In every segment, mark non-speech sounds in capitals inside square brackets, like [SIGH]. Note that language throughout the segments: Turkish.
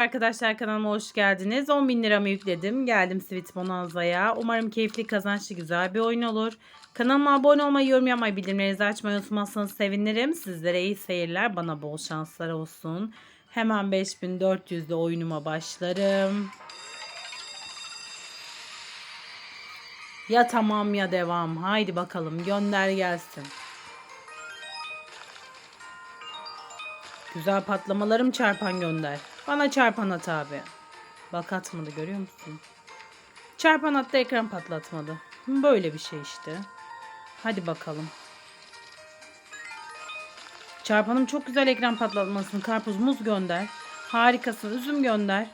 Arkadaşlar kanalıma hoş geldiniz. 10.000 liramı yükledim. Geldim Sweet Bonanza'ya. Umarım keyifli, kazançlı, güzel bir oyun olur. Kanalıma abone olmayı, yorum yapmayı, bildirimlerinizi açmayı unutmazsanız sevinirim. Sizlere iyi seyirler, bana bol şanslar olsun. Hemen 5400'de oyunuma başlarım. Ya tamam ya devam. Haydi bakalım gönder gelsin. Güzel patlamalarım çarpan gönder. Bana çarpan at abi. Bak atmadı görüyor musun? Çarpan attı ekran patlatmadı. Böyle bir şey işte. Hadi bakalım. Çarpanım çok güzel ekran patlatmasın. Karpuz muz gönder. Harikasın. Üzüm gönder.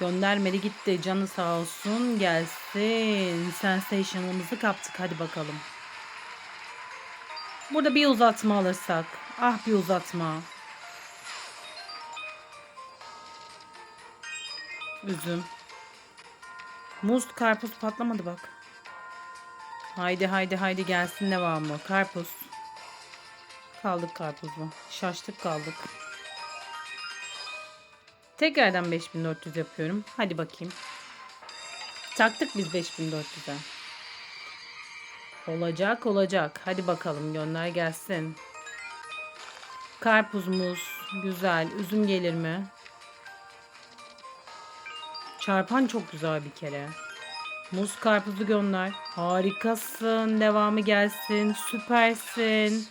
Göndermedi gitti. Canı sağ olsun. Gelsin. Sensation'ımızı kaptık. Hadi bakalım. Burada bir uzatma alırsak. Ah bir uzatma. Üzüm. Muz, karpuz patlamadı bak. Haydi haydi haydi gelsin devamı. Karpuz. Kaldık karpuzla. Şaştık kaldık. Tekrardan 5400 yapıyorum. Hadi bakayım. Taktık biz 5400'e. Olacak olacak. Hadi bakalım gönder gelsin. Karpuz, muz. Güzel. Üzüm gelir mi? Çarpan çok güzel bir kere. Muz karpuzu gönder. Harikasın. Devamı gelsin. Süpersin.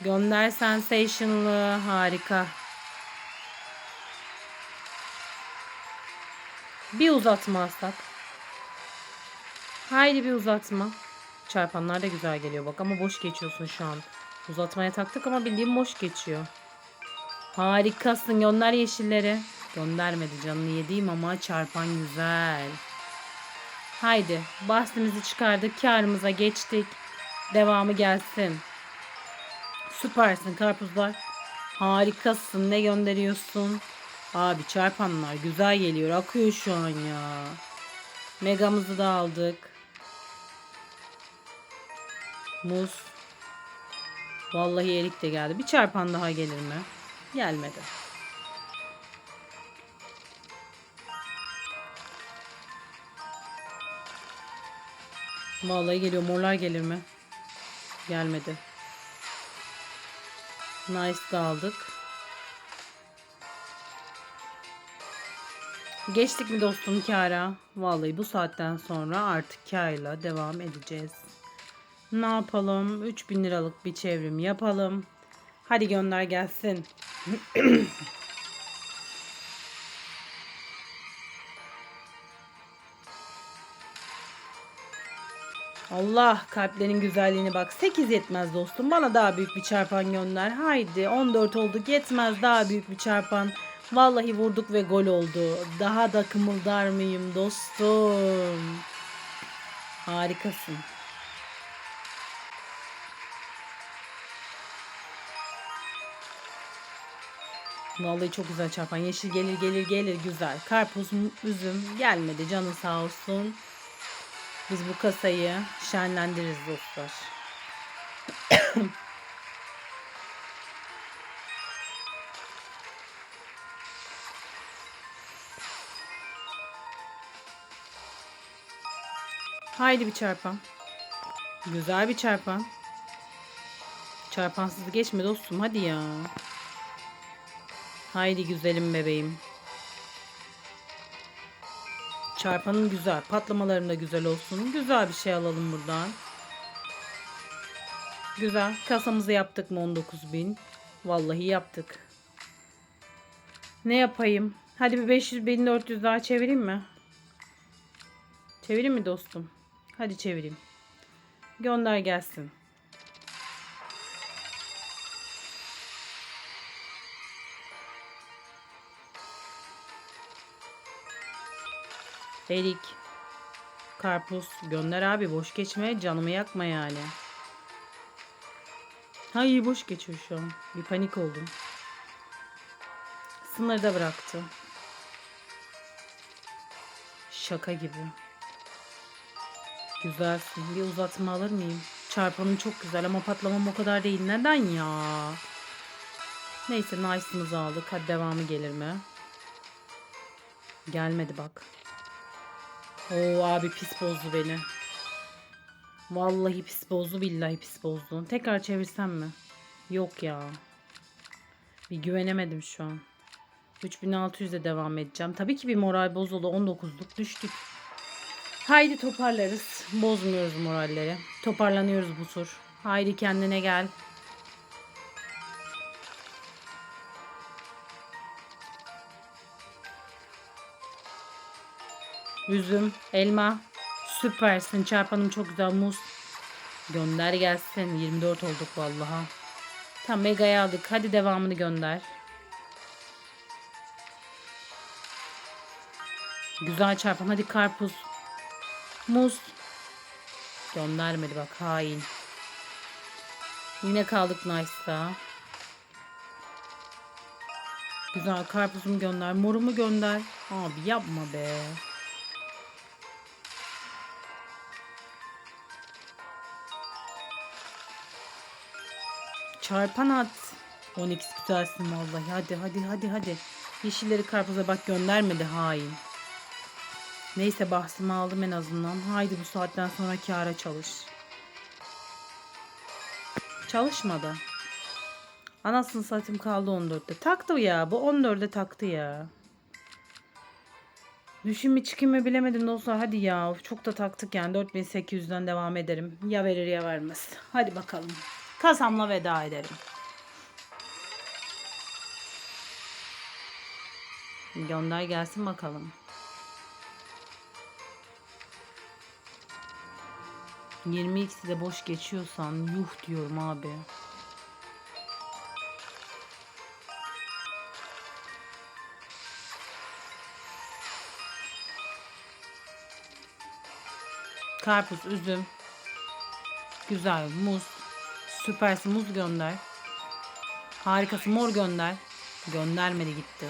Gönder sensation'lı. Harika. Bir uzatma alsak. Haydi bir uzatma. Çarpanlar da güzel geliyor bak ama boş geçiyorsun şu an. Uzatmaya taktık ama bildiğim boş geçiyor. Harikasın. Gönder yeşilleri. Göndermedi canını yediğim ama çarpan güzel. Haydi bahsimizi çıkardık. Karımıza geçtik. Devamı gelsin. Süpersin karpuzlar. Harikasın. Ne gönderiyorsun? Abi çarpanlar güzel geliyor. Akıyor şu an ya. Megamızı da aldık. Muz. Vallahi erik de geldi. Bir çarpan daha gelir mi? Gelmedi. Vallahi geliyor. Morlar gelir mi? Gelmedi. Nice da aldık. Geçtik mi dostum kara? Vallahi bu saatten sonra artık karla devam edeceğiz. Ne yapalım? 3000 liralık bir çevrim yapalım. Hadi gönder gelsin. [CLEARS THROAT] Allah kalplerin güzelliğini bak. 8 yetmez dostum. Bana daha büyük bir çarpan gönder. Haydi 14 olduk yetmez daha büyük bir çarpan. Vallahi vurduk ve gol oldu. Daha da kımıldar mıyım dostum? Harikasın. Vallahi çok güzel çarpan. Yeşil gelir gelir gelir güzel. Karpuz, üzüm gelmedi canı sağ olsun. Biz bu kasayı şenlendiririz dostlar. [COUGHS] Haydi bir çarpan. Güzel bir çarpan. Çarpansız geçme dostum hadi ya. Haydi güzelim bebeğim. Çarpanım güzel. Patlamalarım da güzel olsun. Güzel bir şey alalım buradan. Güzel. Kasamızı yaptık mı 19.000? Vallahi yaptık. Ne yapayım? Hadi bir 500 1400 daha çevireyim mi? Çevireyim mi dostum? Hadi çevireyim. Gönder gelsin. Erik. Karpuz. Gönder abi boş geçme. Canımı yakma yani. Hayır boş geçiyor şu an. Bir panik oldum. Sınırda da bıraktı. Şaka gibi. Güzelsin. Bir uzatma alır mıyım? Çarpanım çok güzel ama patlamam o kadar değil. Neden ya? Neyse nice'ımızı aldık. Hadi devamı gelir mi? Gelmedi bak. Oo abi pis bozdu beni. Vallahi pis bozdu billahi pis bozdu. Tekrar çevirsem mi? Yok ya. Bir güvenemedim şu an. 3600'e devam edeceğim. Tabii ki bir moral bozuldu. 19'luk düştük. Haydi toparlarız. Bozmuyoruz moralleri. Toparlanıyoruz bu tur. Haydi kendine gel. Üzüm, elma. Süpersin. Çarpanım çok güzel. Muz. Gönder gelsin. 24 olduk vallaha. Tam mega'yı aldık. Hadi devamını gönder. Güzel çarpan. Hadi karpuz. Muz. Göndermedi bak hain. Yine kaldık Nice'da. Güzel karpuzumu gönder. Morumu gönder. Abi yapma be. Çarpan at. 12 güzelsin vallahi. Hadi hadi hadi hadi. Yeşilleri karpuza bak göndermedi hain. Neyse bahsimi aldım en azından. Haydi bu saatten sonra kâra çalış. Çalışmadı. Anasını satayım kaldı 14'te. Taktı ya. Bu 14'e taktı ya. Düşün mü çıkayım mı bilemedim dostlar. Hadi ya. Çok da taktık yani. 4800'den devam ederim. Ya verir ya vermez. Hadi bakalım. Kasamla veda ederim. Gönder gelsin bakalım. 20x'i de boş geçiyorsan yuh diyorum abi. Karpuz, üzüm. Güzel muz. Süpersin muz gönder. Harikası mor gönder. Göndermedi gitti.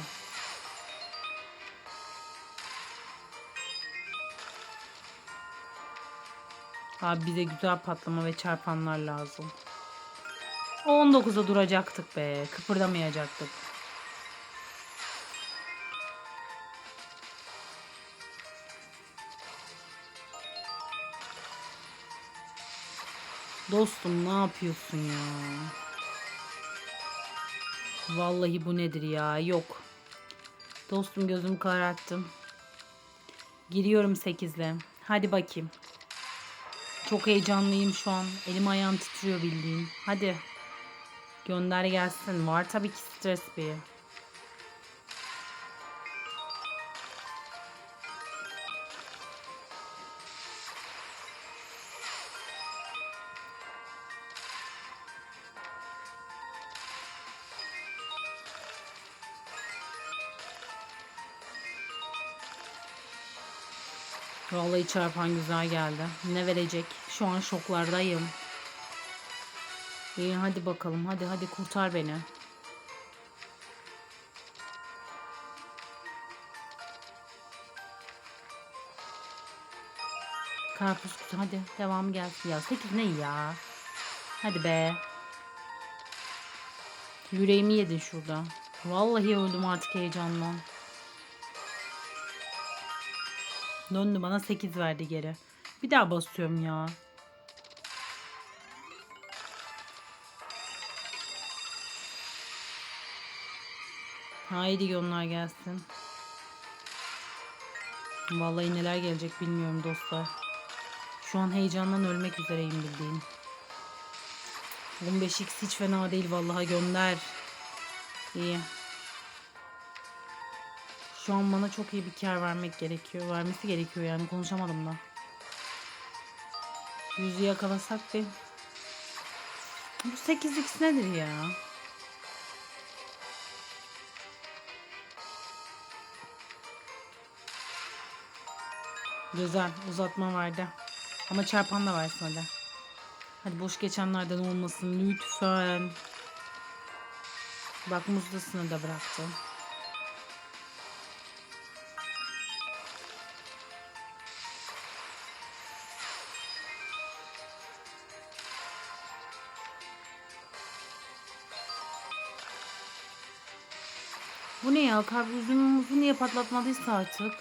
Abi bize güzel patlama ve çarpanlar lazım. 19'a duracaktık be. Kıpırdamayacaktık. Dostum ne yapıyorsun ya? Vallahi bu nedir ya? Yok. Dostum gözümü kararttım. Giriyorum 8'le. Hadi bakayım. Çok heyecanlıyım şu an. Elim ayağım titriyor bildiğin. Hadi. Gönder gelsin. Var tabii ki stres bir. Vallahi çarpan güzel geldi. Ne verecek? Şu an şoklardayım. İyi hadi bakalım. Hadi hadi kurtar beni. Karpuz kutu hadi devamı gelsin ya. 8 ne ya? Hadi be. Yüreğimi yedin şurada. Vallahi öldüm artık heyecandan. Döndü bana 8 verdi geri. Bir daha basıyorum ya. Haydi yollar gelsin. Vallahi neler gelecek bilmiyorum dostlar. Şu an heyecandan ölmek üzereyim bildiğin. 15x hiç fena değil vallahi gönder. İyi. Şu an bana çok iyi bir kar vermek gerekiyor. Vermesi gerekiyor yani konuşamadım da. Yüzü yakalasak bir. Bu 8x nedir ya? Güzel uzatma vardı. Ama çarpan da versin hadi. Hadi boş geçenlerden olmasın lütfen. Bak muzdasını da bıraktı. Bu ne ya? Üzümümüzü niye patlatmadıysa artık.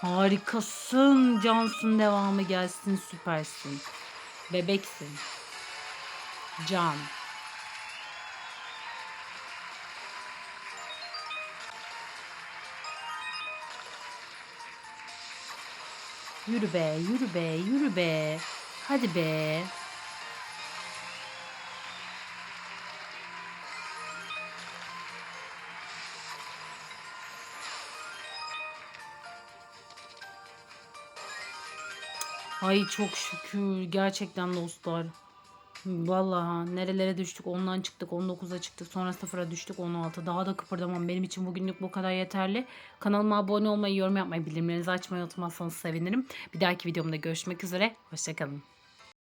Harikasın. Cansın devamı gelsin. Süpersin. Bebeksin. Can. Yürü be, yürü be, yürü be. Hadi be. Ay çok şükür gerçekten dostlar. Vallahi nerelere düştük ondan çıktık 19'a çıktık sonra 0'a düştük 16 daha da kıpırdamam benim için bugünlük bu kadar yeterli. Kanalıma abone olmayı yorum yapmayı bildirimlerinizi açmayı unutmazsanız sevinirim. Bir dahaki videomda görüşmek üzere hoşçakalın.